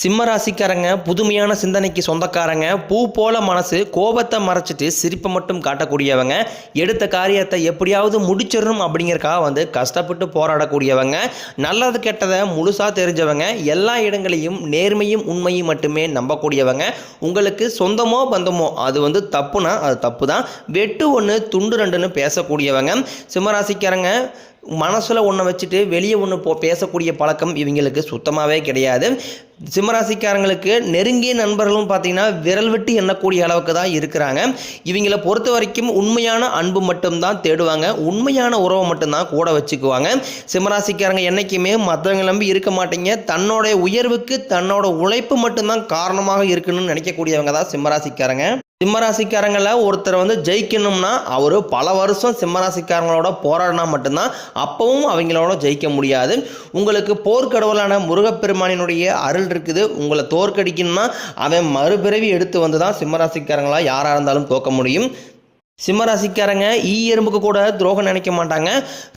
சிம்ம ராசிக்காரங்க புதுமையான சிந்தனைக்கு சொந்தக்காரங்க பூ போல மனசு கோபத்தை மறைச்சிட்டு சிரிப்பை மட்டும் காட்டக்கூடியவங்க எடுத்த காரியத்தை எப்படியாவது முடிச்சிடணும் அப்படிங்கிறக்காக வந்து கஷ்டப்பட்டு போராடக்கூடியவங்க நல்லது கெட்டதை முழுசாக தெரிஞ்சவங்க எல்லா இடங்களையும் நேர்மையும் உண்மையும் மட்டுமே நம்பக்கூடியவங்க. உங்களுக்கு சொந்தமோ பந்தமோ அது வந்து தப்புனா அது தப்பு தான் வெட்டு ஒன்று துண்டு ரெண்டுன்னு பேசக்கூடியவங்க. சிம்மராசிக்காரங்க மனசில் ஒன்றை வச்சுட்டு வெளியே ஒன்று போ பேசக்கூடிய பழக்கம் இவங்களுக்கு சுத்தமாகவே கிடையாது. சிம்மராசிக்காரங்களுக்கு நெருங்கிய நண்பர்களும் பார்த்தீங்கன்னா விரல் விட்டு எண்ணக்கூடிய அளவுக்கு தான் இருக்கிறாங்க. இவங்கள பொறுத்த வரைக்கும் உண்மையான அன்பு மட்டும்தான் தேடுவாங்க. உண்மையான உறவை மட்டும்தான் கூட வச்சுக்குவாங்க. சிம்மராசிக்காரங்க என்றைக்குமே மற்றவங்க நம்பி இருக்க மாட்டீங்க. தன்னோட உயர்வுக்கு தன்னோட உழைப்பு மட்டும்தான் காரணமாக இருக்கணும்னு நினைக்கக்கூடியவங்க தான் சிம்மராசிக்காரங்க. சிம்மராசிக்காரங்களை ஒருத்தர் வந்து ஜெயிக்கணும்னா அவர் பல வருஷம் சிம்மராசிக்காரங்களோட போராடினா மட்டும்தான் அப்பவும் அவங்களோட ஜெயிக்க முடியாது. உங்களுக்கு போர்க்கடவுளான முருகப்பெருமானினுடைய அருள் இருக்குது. உங்களை தோற்கடிக்கணும்னா அவன் மறுபிறவி எடுத்து வந்து தான் சிம்மராசிக்காரங்களாக யாராக இருந்தாலும் தோக்க முடியும். சிம்மராசிக்காரங்க ஈ எறும்புக்கு கூட துரோகம் நினைக்க மாட்டாங்க.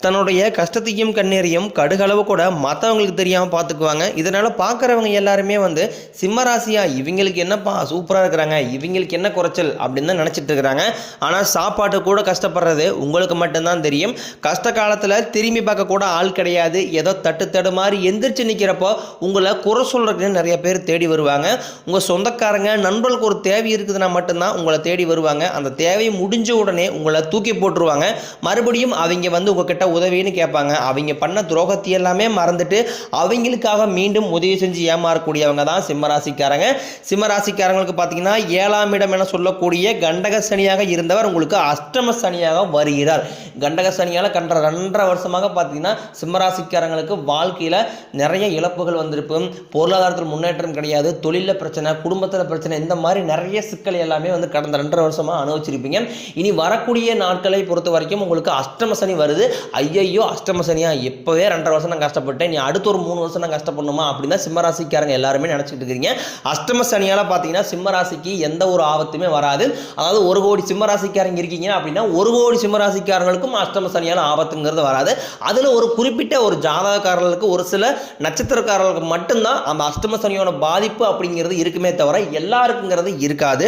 தன்னுடைய கஷ்டத்தையும் கண்ணீரையும் கடுகளவு கூட மற்றவங்களுக்கு தெரியாமல் பார்த்துக்குவாங்க இதனால் பார்க்குறவங்க எல்லாருமே வந்து சிம்மராசியா இவங்களுக்கு என்னப்பா சூப்பராக இருக்கிறாங்க இவங்களுக்கு என்ன குறைச்சல் அப்படின்னு தான் நினச்சிட்டு இருக்கிறாங்க. ஆனால் சாப்பாட்டு கூட கஷ்டப்படுறது உங்களுக்கு மட்டும்தான் தெரியும். கஷ்ட காலத்தில் திரும்பி பார்க்க கூட ஆள் கிடையாது. ஏதோ தட்டு தடு மாதிரி எந்திரிச்சு நிற்கிறப்போ உங்களை குறை சொல்கிறதுக்கு நிறைய பேர் தேடி வருவாங்க. உங்கள் சொந்தக்காரங்க நண்பர்களுக்கு ஒரு தேவை இருக்குதுன்னா மட்டும்தான் உங்களை தேடி வருவாங்க. அந்த தேவை முடிஞ்சு உடனே உங்களை தூக்கி போட்டுருவாங்க. மறுபடியும் அவங்க வந்து உங்ககிட்ட உதவின்னு கேட்பாங்க. அவங்க பண்ண துரோகத்தை எல்லாமே மறந்துட்டு அவங்களுக்காக மீண்டும் உதவி செஞ்சு ஏமாறக்கூடியவங்க தான் சிம்மராசிக்காரங்க. சிம்மராசிக்காரங்களுக்கு பார்த்தீங்கன்னா ஏழாம் இடம் என சொல்லக்கூடிய கண்டக சனியாக இருந்தவர் உங்களுக்கு அஷ்டம சனியாக வருகிறார். கண்டக சனியால் கண்ட ரெண்டரை வருஷமாக பார்த்தீங்கன்னா சிம்மராசிக்காரங்களுக்கு வாழ்க்கையில் நிறைய இழப்புகள் வந்திருக்கும் பொருளாதாரத்தில் முன்னேற்றம் கிடையாது. தொழிலில் பிரச்சனை குடும்பத்தில் பிரச்சனை இந்த மாதிரி நிறைய சிக்கல் எல்லாமே வந்து கடந்த ரெண்டரை வருஷமாக அனுபவிச்சிருப்பீங்க. இனி வரக்கூடிய நாட்களை பொறுத்த வரைக்கும் உங்களுக்கு அஷ்டம சனி வருது. ஐயையோ அஷ்டம சனியா? எப்போவே ரெண்டரை வருஷம் நான் கஷ்டப்பட்டேன். நீ அடுத்த ஒரு மூணு வருஷம் நான் கஷ்டப்படணுமா? அப்படின்னு சிம்மராசிக்காரங்க எல்லாருமே நினச்சிட்டு இருக்கிறீங்க அஷ்டம சனியால் பார்த்தீங்கன்னா சிம்மராசிக்கு எந்த ஒரு ஆபத்துமே வராது. அதாவது ஒரு கோடி சிம்மராசிக்காரங்க இருக்கீங்க அப்படின்னா ஒரு கோடி சிம்மராசிக்காரங்களுக்கும் அஷ்டம சனியால் ஆபத்துங்கிறது வராது. அதில் ஒரு குறிப்பிட்ட ஒரு ஜாதகக்காரர்களுக்கு ஒரு சில நட்சத்திரக்காரர்களுக்கு மட்டும்தான் அந்த அஷ்டம சனியோட பாதிப்பு அப்படிங்கிறது இருக்குமே தவிர எல்லாருக்குங்கிறது இருக்காது.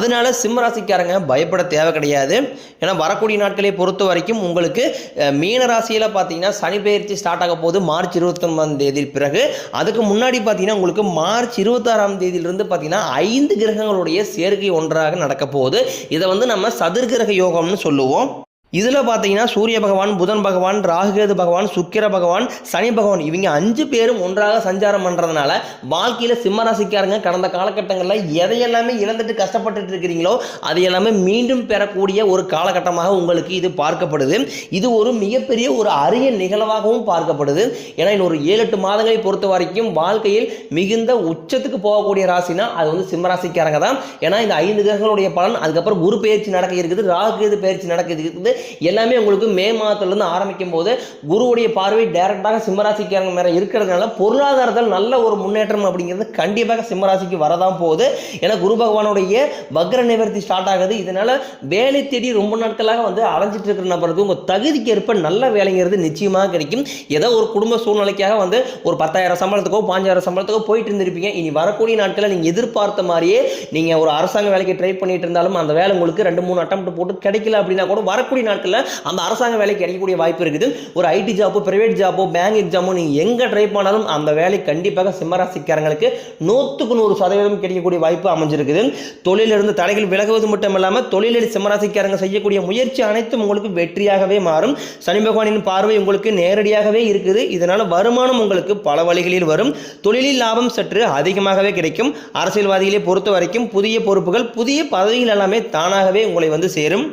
அதனால சிம்மராசிக்காரங்க பயப்பட தேவை கிடையாது. ஏன்னா வரக்கூடிய நாட்களை பொறுத்த வரைக்கும் உங்களுக்கு மீன ராசியில் பார்த்தீங்கன்னா சனி பயிற்சி ஸ்டார்ட் ஆக போகுது மார்ச் இருபத்தொன்பதாம் தேதி பிறகு அதுக்கு முன்னாடி பார்த்தீங்கன்னா உங்களுக்கு மார்ச் இருபத்தாறாம் தேதியிலிருந்து பார்த்தீங்கன்னா ஐந்து கிரகங்களுடைய சேர்க்கை ஒன்றாக நடக்க போகுது. இதை வந்து நம்ம சதுர்கிரக யோகம்னு சொல்லுவோம். இதில் பார்த்தீங்கன்னா சூரிய பகவான் புதன் பகவான் ராகுகேது பகவான் சுக்கிர பகவான் சனி பகவான் இவங்க அஞ்சு பேரும் ஒன்றாக சஞ்சாரம் பண்ணுறதுனால வாழ்க்கையில் சிம்மராசிக்காரங்க கடந்த காலகட்டங்களில் எதையெல்லாமே இழந்துட்டு கஷ்டப்பட்டுட்டு இருக்கிறீங்களோ அதை எல்லாமே மீண்டும் பெறக்கூடிய ஒரு காலகட்டமாக உங்களுக்கு இது பார்க்கப்படுது. இது ஒரு மிகப்பெரிய ஒரு அரிய நிகழ்வாகவும் பார்க்கப்படுது. ஏன்னா இன்னும் ஒரு ஏழு எட்டு மாதங்களை பொறுத்த வரைக்கும் வாழ்க்கையில் மிகுந்த உச்சத்துக்கு போகக்கூடிய ராசினா அது வந்து சிம்மராசிக்காரங்க தான். ஏன்னா இந்த ஐந்து கிரகங்களுடைய பலன் அதுக்கப்புறம் குரு பயிற்சி நடக்க இருக்குது ராகுகேது பயிற்சி நடக்க இருக்குது. எல்லாமே உங்களுக்கு மே மாதத்துலேருந்து ஆரம்பிக்கும் போது குருவுடைய பார்வை டைரெக்டாக சிம்மராசிக்காரங்க மேலே இருக்கிறதுனால பொருளாதாரத்தில் நல்ல ஒரு முன்னேற்றம் அப்படிங்கிறது கண்டிப்பாக சிம்மராசிக்கு வரதான் போகுது. ஏன்னா குரு பகவானுடைய வக்ர நிவர்த்தி ஸ்டார்ட் ஆகுது. இதனால வேலை தேடி ரொம்ப நாட்களாக வந்து அலைஞ்சிட்டு இருக்கிற நபருக்கு உங்கள் தகுதிக்கு ஏற்ப நல்ல வேலைங்கிறது நிச்சயமாக கிடைக்கும். ஏதோ ஒரு குடும்ப சூழ்நிலைக்காக வந்து ஒரு பத்தாயிரம் சம்பளத்துக்கோ பாஞ்சாயிரம் சம்பளத்துக்கோ போயிட்டு இருந்திருப்பீங்க. இனி வரக்கூடிய நாட்களில் நீங்கள் எதிர்பார்த்த மாதிரியே நீங்கள் ஒரு அரசாங்க வேலைக்கு ட்ரை பண்ணிட்டு இருந்தாலும் அந்த வேலை உங்களுக்கு ரெண்டு மூணு அட்டம் போட்டு கிடைக்கல அப்படின்னா கூட வரக்கூடிய நாட்களில் அந்த அரசாங்க வேலைக்கு கிடைக்கக்கூடிய வாய்ப்பு இருக்குது. ஒரு ஐடி ஜாப்போ பிரைவேட் ஜாப்போ பேங்க் எக்ஸாமோ நீங்கள் எங்கே ட்ரை பண்ணாலும் அந்த வேலை கண்டிப்பாக சிம்மராசிக்காரங்களுக்கு நூற்றுக்கு நூறு சதவீதம் கிடைக்கக்கூடிய வாய்ப்பு அமைஞ்சிருக்குது. தொழிலிருந்து தடைகள் விலகுவது மட்டும் இல்லாமல் தொழிலில் சிம்மராசிக்காரங்க செய்யக்கூடிய முயற்சி அனைத்தும் உங்களுக்கு வெற்றியாகவே மாறும். சனி பகவானின் பார்வை உங்களுக்கு நேரடியாகவே இருக்குது. இதனால் வருமானம் உங்களுக்கு பல வழிகளில் வரும். தொழிலில் லாபம் சற்று அதிகமாகவே கிடைக்கும். அரசியல்வாதிகளை பொறுத்த வரைக்கும் புதிய பொறுப்புகள் புதிய பதவிகள் எல்லாமே தானாகவே உங்களை வந்து சேரும்.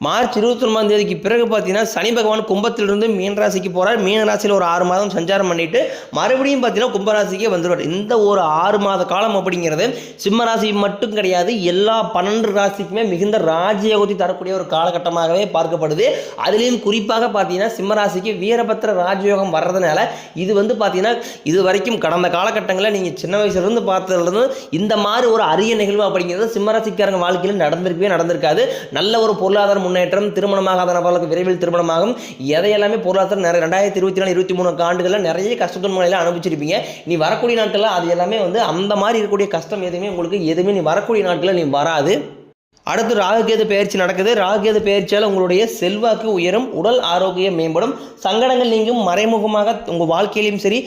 மார்ச் இருபத்தி ஒன்பதாம் தேதிக்கு பிறகு பார்த்தீங்கன்னா சனி பகவான் கும்பத்திலிருந்து மீன் ராசிக்கு போகிறார் மீன ராசியில் ஒரு ஆறு மாதம் சஞ்சாரம் பண்ணிட்டு மறுபடியும் பார்த்தீங்கன்னா கும்பராசிக்கே வந்துடுவார் இந்த ஒரு ஆறு மாத காலம் அப்படிங்கிறது சிம்ம ராசி மட்டும் கிடையாது எல்லா பன்னெண்டு ராசிக்குமே மிகுந்த ராஜயோகத்தை தரக்கூடிய ஒரு காலகட்டமாகவே பார்க்கப்படுது. அதுலேயும் குறிப்பாக பார்த்தீங்கன்னா சிம்ம ராசிக்கு வீரபத்திர ராஜயோகம் வர்றதுனால இது வந்து பார்த்தீங்கன்னா இது வரைக்கும் கடந்த காலகட்டங்களில் நீங்கள் சின்ன வயசுலேருந்து பார்த்ததுலேருந்து இந்த மாதிரி ஒரு அரிய நிகழ்வு அப்படிங்கிறது சிம்மராசிக்காரங்க வாழ்க்கையில் நடந்திருக்கவே நடந்திருக்காது. நல்ல ஒரு பொருளாதாரம் முன்னேற்றம் திருமணமாகாத நபர்களுக்கு விரைவில் திருமணமாகும். எதையெல்லாமே பொருளாதாரம் நிறைய ரெண்டாயிரத்தி இருபத்தி நாலு இருபத்தி மூணு ஆண்டுகளில் நிறைய கஷ்டத்தின் அனுபவிச்சிருப்பீங்க. நீ வரக்கூடிய நாட்களில் அது எல்லாமே வந்து அந்த மாதிரி இருக்கக்கூடிய கஷ்டம் எதுவுமே உங்களுக்கு எதுவுமே நீ வரக்கூடிய நாட்களில் நீ வராது. அடுத்து ராகுகேது பயிற்சி நடக்குது. ராகுகேது பயிற்சியால் உங்களுடைய செல்வாக்கு உயரும் உடல் ஆரோக்கியம் மேம்படும். சங்கடங்கள் நீங்கும் மறைமுகமாக உங்கள் வாழ்க்கையிலையும் சரி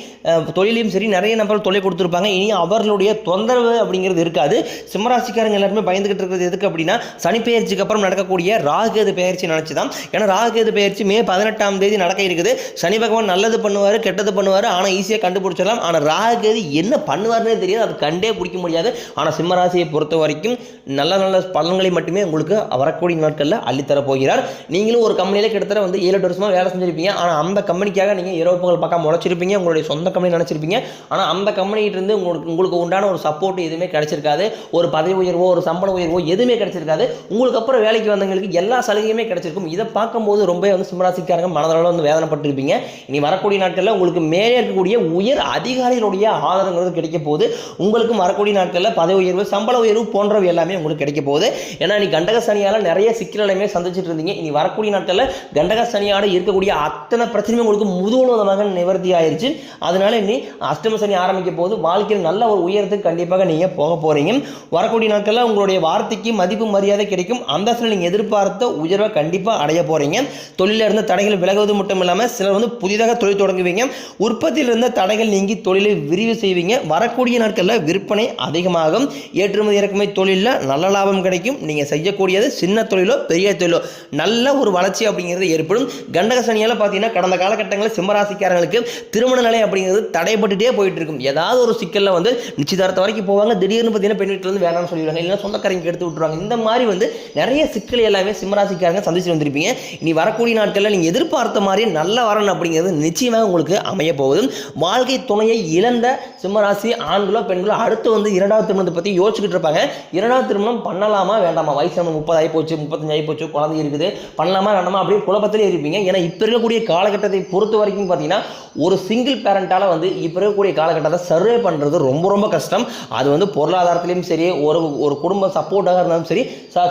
தொழிலையும் சரி நிறைய நபர்கள் தொலை கொடுத்துருப்பாங்க. இனி அவர்களுடைய தொந்தரவு அப்படிங்கிறது இருக்காது. சிம்மராசிக்காரங்க எல்லாருமே பயந்துகிட்டு இருக்கிறது எதுக்கு அப்படின்னா சனி பயிற்சிக்கு அப்புறம் நடக்கக்கூடிய ராகுகேது பயிற்சி நினச்சி தான் ஏன்னா ராகுகேது பயிற்சி மே பதினெட்டாம் தேதி நடக்க இருக்குது. சனி பகவான் நல்லது பண்ணுவார் கெட்டது பண்ணுவார். ஆனால் ஈஸியாக கண்டுபிடிச்சிடலாம். ஆனால் ராகுகேது என்ன பண்ணுவார்னே தெரியாது. அது கண்டே பிடிக்க முடியாது. ஆனால் சிம்மராசியை பொறுத்த வரைக்கும் நல்ல நல்ல பலன்களை மட்டுமே உங்களுக்கு வரக்கூடிய நாட்களில் அள்ளித்தர போகிறார் நீங்களும் ஒரு கம்பெனியில் கிட்டத்தட்ட வந்து ஏழு எட்டு வருஷமாக வேலை செஞ்சிருப்பீங்க. ஆனால் அந்த கம்பெனிக்காக நீங்கள் இரவு பகல் முளைச்சிருப்பீங்க. உங்களுடைய சொந்த கம்பெனி நினச்சிருப்பீங்க. ஆனால் அந்த கம்பெனிகிட்டருந்து உங்களுக்கு உங்களுக்கு உண்டான ஒரு சப்போர்ட் எதுவுமே கிடைச்சிருக்காது. ஒரு பதவி உயர்வோ ஒரு சம்பள உயர்வோ எதுவுமே கிடைச்சிருக்காது. உங்களுக்கு அப்புறம் வேலைக்கு வந்தவங்களுக்கு எல்லா சலுகையுமே கிடைச்சிருக்கும். இதை பார்க்கும்போது ரொம்ப வந்து சிம்மராசிக்காரங்க மனதளவில் வந்து வேதனைப்பட்டிருப்பீங்க. இனி வரக்கூடிய நாட்களில் உங்களுக்கு மேலே இருக்கக்கூடிய உயர் அதிகாரிகளுடைய ஆதரங்கிறது கிடைக்க போகுது. உங்களுக்கும் வரக்கூடிய நாட்களில் பதவி உயர்வு சம்பள உயர்வு போன்றவை எல்லாமே உங்களுக்கு கிடைக்க போகுது. ஏன்னா நீ கண்டக சனியால் நிறைய சிக்கல்களையுமே சந்திச்சுட்டு இருந்தீங்க. இனி வரக்கூடிய நாட்களில் கண்டக சனியோட இருக்கக்கூடிய அத்தனை பிரச்சனையும் உங்களுக்கு முதுகுலமாக நிவர்த்தி ஆயிடுச்சு அதனால இனி அஷ்டம சனி ஆரம்பிக்க போது வாழ்க்கையில் நல்ல ஒரு உயரத்துக்கு கண்டிப்பாக நீங்கள் போக போகிறீங்க வரக்கூடிய நாட்களில் உங்களுடைய வார்த்தைக்கு மதிப்பு மரியாதை கிடைக்கும். அந்தஸ்தில் நீங்கள் எதிர்பார்த்த உயர்வை கண்டிப்பாக அடைய போகிறீங்க தொழிலில் இருந்த தடைகள் விலகுவது மட்டும் இல்லாமல் சிலர் வந்து புதிதாக தொழில் தொடங்குவீங்க. உற்பத்தியில் இருந்த தடைகள் நீங்கி தொழிலை விரிவு செய்வீங்க. வரக்கூடிய நாட்களில் விற்பனை அதிகமாகும். ஏற்றுமதி இறக்குமதி தொழிலில் நல்ல லாபம் கிடைக்கும். நீங்கள் செய்யக்கூடியது சின்ன தொழிலோ பெரிய தொழிலோ. நல்ல ஒரு வளர்ச்சி அப்படிங்கிறது ஏற்படும். கண்டக சனியால் பார்த்தீங்கன்னா கடந்த காலகட்டங்களில் சிம்மராசிக்காரங்களுக்கு திருமண நிலை அப்படிங்கிறது தடைப்பட்டுட்டே போயிட்டு இருக்கும் ஏதாவது ஒரு சிக்கலில் வந்து நிச்சயதார்த்தம் வரைக்கும் போவாங்க. திடீர்னு பார்த்தீங்கன்னா பெண் வீட்டில் வந்து வேணாம்னு சொல்லிடுவாங்க. இல்லைன்னா சொந்தக்காரங்க எடுத்து விட்டுருவாங்க. இந்த மாதிரி வந்து நிறைய சிக்கல் எல்லாமே சிம்மராசிக்காரங்க சந்திச்சு வந்திருப்பீங்க. இனி வரக்கூடிய நாட்களில் நீங்கள் எதிர்பார்த்த மாதிரி நல்ல வரன் அப்படிங்கிறது நிச்சயமாக உங்களுக்கு அமைய போகுது. வாழ்க்கை துணையை இழந்த சிம்மராசி ஆண்களோ பெண்களோ அடுத்து வந்து இரண்டாவது திருமணத்தை பற்றி யோசிச்சுக்கிட்டு இருப்பாங்க. இரண்டாவது திருமணம் பண்ணலாமா வேண்டாம் நம்ம வயசு நம்ம முப்பது ஆகி போச்சு முப்பத்தஞ்சு ஆகி போச்சு குழந்தை இருக்குது. பண்ணலாமா வேண்டாமா அப்படியே குழப்பத்திலே இருப்பீங்க. ஏன்னா இப்போ இருக்கக்கூடிய காலகட்டத்தை பொறுத்த வரைக்கும் பார்த்தீங்கன்னா ஒரு சிங்கிள் பேரண்டால் வந்து இப்போ இருக்கக்கூடிய காலகட்டத்தை சர்வே பண்ணுறது ரொம்ப ரொம்ப கஷ்டம். அது வந்து பொருளாதாரத்துலேயும் சரி ஒரு ஒரு குடும்ப சப்போர்ட்டாக இருந்தாலும் சரி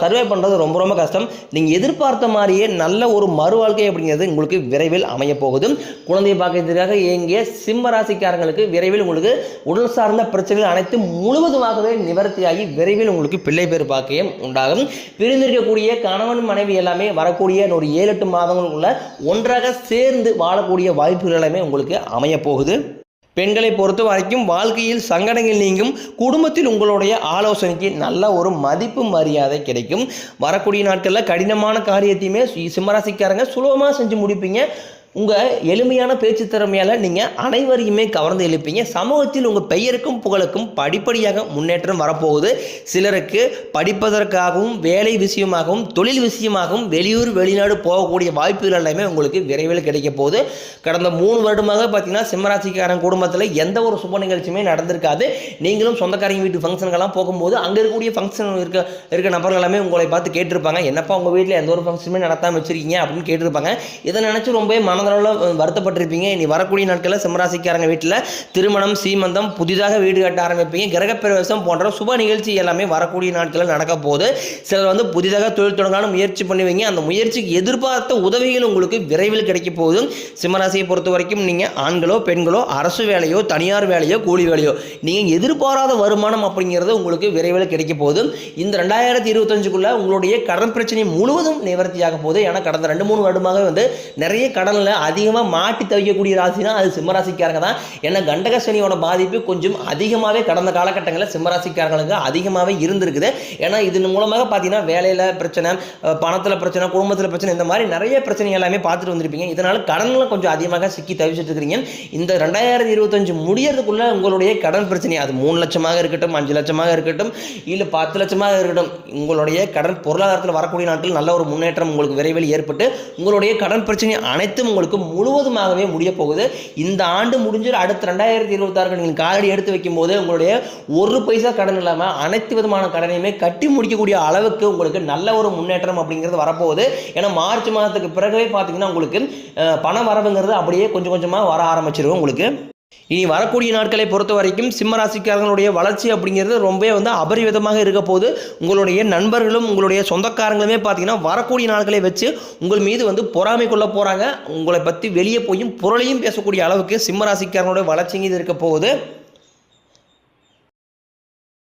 சர்வே பண்ணுறது ரொம்ப ரொம்ப கஷ்டம். நீங்கள் எதிர்பார்த்த மாதிரியே நல்ல ஒரு மறு வாழ்க்கை அப்படிங்கிறது உங்களுக்கு விரைவில் அமைய போகுது குழந்தையை பார்க்கறதுக்காக இயங்கிய சிம்ம ராசிக்காரங்களுக்கு விரைவில் உங்களுக்கு உடல் சார்ந்த பிரச்சனைகள் அனைத்தும் முழுவதுமாகவே நிவர்த்தியாகி விரைவில் உங்களுக்கு பிள்ளை பேர் பாக்கியம் உண்டாகும். பிரிந்திருக்கக்கூடிய கணவன் மனைவி எல்லாமே வரக்கூடிய ஒரு ஏழு எட்டு மாதங்களுக்குள்ள ஒன்றாக சேர்ந்து வாழக்கூடிய வாய்ப்புகள் எல்லாமே உங்களுக்கு அமைய போகுது. பெண்களை பொறுத்த வரைக்கும் வாழ்க்கையில் சங்கடங்கள் நீங்கும். குடும்பத்தில் உங்களுடைய ஆலோசனைக்கு நல்ல ஒரு மதிப்பு மரியாதை கிடைக்கும். வரக்கூடிய நாட்களில் கடினமான காரியத்தையுமே சிம்மராசிக்காரங்க சுலபமாக செஞ்சு முடிப்பீங்க. உங்கள் எளிமையான பேச்சு திறமையால் நீங்கள் அனைவரையுமே கவர்ந்து எழுப்பீங்க. சமூகத்தில் உங்கள் பெயருக்கும் புகழுக்கும் படிப்படியாக முன்னேற்றம் வரப்போகுது. சிலருக்கு படிப்பதற்காகவும் வேலை விஷயமாகவும் தொழில் விஷயமாகவும் வெளியூர் வெளிநாடு போகக்கூடிய வாய்ப்புகள் எல்லாமே உங்களுக்கு விரைவில் கிடைக்க போகுது. கடந்த மூணு வருடமாக பார்த்தீங்கன்னா சிம்மராசிக்காரன் குடும்பத்தில் எந்த ஒரு சுப நிகழ்ச்சியுமே நடந்திருக்காது. நீங்களும் சொந்தக்காரங்க வீட்டு ஃபங்க்ஷனுக்கெல்லாம் போகும்போது அங்கே இருக்கக்கூடிய ஃபங்க்ஷன் இருக்க இருக்க நபர்கள் எல்லாமே உங்களை பார்த்து கேட்டிருப்பாங்க. என்னப்பா உங்கள் வீட்டில் எந்த ஒரு ஃபங்க்ஷனுமே நடத்தாமல் வச்சிருக்கீங்க அப்படின்னு கேட்டிருப்பாங்க. இதை நினச்சி ரொம்பவே மனதளவில் வருத்தப்பட்டிருப்பீங்க. இனி வரக்கூடிய நாட்களில் சிம்மராசிக்காரங்க வீட்டில் திருமணம் சீமந்தம் புதிதாக வீடு கட்ட ஆரம்பிப்பீங்க. கிரகப்பிரவேசம் போன்ற சுப நிகழ்ச்சி எல்லாமே வரக்கூடிய நாட்களில் நடக்க போது சிலர் வந்து புதிதாக தொழில் தொடங்கலாம்னு முயற்சி பண்ணுவீங்க. அந்த முயற்சிக்கு எதிர்பார்த்த உதவிகள் உங்களுக்கு விரைவில் கிடைக்க போதும் சிம்மராசியை பொறுத்த வரைக்கும் நீங்கள் ஆண்களோ பெண்களோ அரசு வேலையோ தனியார் வேலையோ கூலி வேலையோ நீங்கள் எதிர்பாராத வருமானம் அப்படிங்கிறது உங்களுக்கு விரைவில் கிடைக்க போதும் இந்த ரெண்டாயிரத்தி இருபத்தஞ்சுக்குள்ள உங்களுடைய கடன் பிரச்சனை முழுவதும் நிவர்த்தியாக போகுது. ஏன்னா கடந்த ரெண்டு மூணு வருடமாக வந்து நிறைய கடனில் அதிகமாக மாட்டி தவிக்கக்கூடிய ராசினா அது சிம்மராசிக்காரங்க தான். ஏன்னா கண்டகசனியோட பாதிப்பு கொஞ்சம் அதிகமாகவே கடந்த காலகட்டங்களில் சிம்மராசிக்காரங்களுக்கு அதிகமாகவே இருந்திருக்குது. ஏன்னா இதன் மூலமாக பார்த்தீங்கன்னா வேலையில் பிரச்சனை பணத்தில் பிரச்சனை குடும்பத்தில் பிரச்சனை இந்த மாதிரி நிறைய பிரச்சனை எல்லாமே பார்த்துட்டு வந்திருப்பீங்க. இதனால் கடனில் கொஞ்சம் அதிகமாக சிக்கி தவிச்சிட்டு இருக்கிறீங்க இந்த ரெண்டாயிரத்தி இருபத்தஞ்சு முடியறதுக்குள்ளே உங்களுடைய கடன் பிரச்சனை அது மூணு லட்சமாக இருக்கட்டும் அஞ்சு லட்சமாக இருக்கட்டும் இல்லை பத்து லட்சமாக இருக்கட்டும் உங்களுடைய கடன் பொருளாதாரத்தில் வரக்கூடிய நாட்கள் நல்ல ஒரு முன்னேற்றம் உங்களுக்கு விரைவில் ஏற்பட்டு உங்களுடைய கடன் பிரச்சனை அனைத்தும் உங்களுக்கு முழுவதுமாகவே முடிய போகுது. இந்த ஆண்டு முடிஞ்சு அடுத்த ரெண்டாயிரத்தி இருபத்தாறு நீங்கள் காலடி எடுத்து வைக்கும்போது உங்களுடைய ஒரு பைசா கடன் இல்லாமல் அனைத்து விதமான கடனையுமே கட்டி முடிக்கக்கூடிய அளவுக்கு உங்களுக்கு நல்ல ஒரு முன்னேற்றம் அப்படிங்கிறது வரப்போகுது. ஏன்னா மார்ச் மாதத்துக்கு பிறகுவே பார்த்தீங்கன்னா உங்களுக்கு பண வரவுங்கிறது அப்படியே கொஞ்சம் கொஞ்சமாக வர ஆரம்பிச்சிருக்கும் உங்களுக்கு. இனி வரக்கூடிய நாட்களை பொறுத்த வரைக்கும் சிம்மராசிக்காரங்களுடைய வளர்ச்சி அப்படிங்கிறது ரொம்பவே வந்து அபரிவிதமாக இருக்க போது உங்களுடைய நண்பர்களும் உங்களுடைய சொந்தக்காரங்களுமே பார்த்தீங்கன்னா வரக்கூடிய நாட்களை வச்சு உங்கள் மீது வந்து பொறாமை கொள்ள போகிறாங்க உங்களை பற்றி வெளியே போயும் புரளையும் பேசக்கூடிய அளவுக்கு சிம்ம ராசிக்காரங்களுடைய வளர்ச்சிங்கிறது இருக்க போகுது.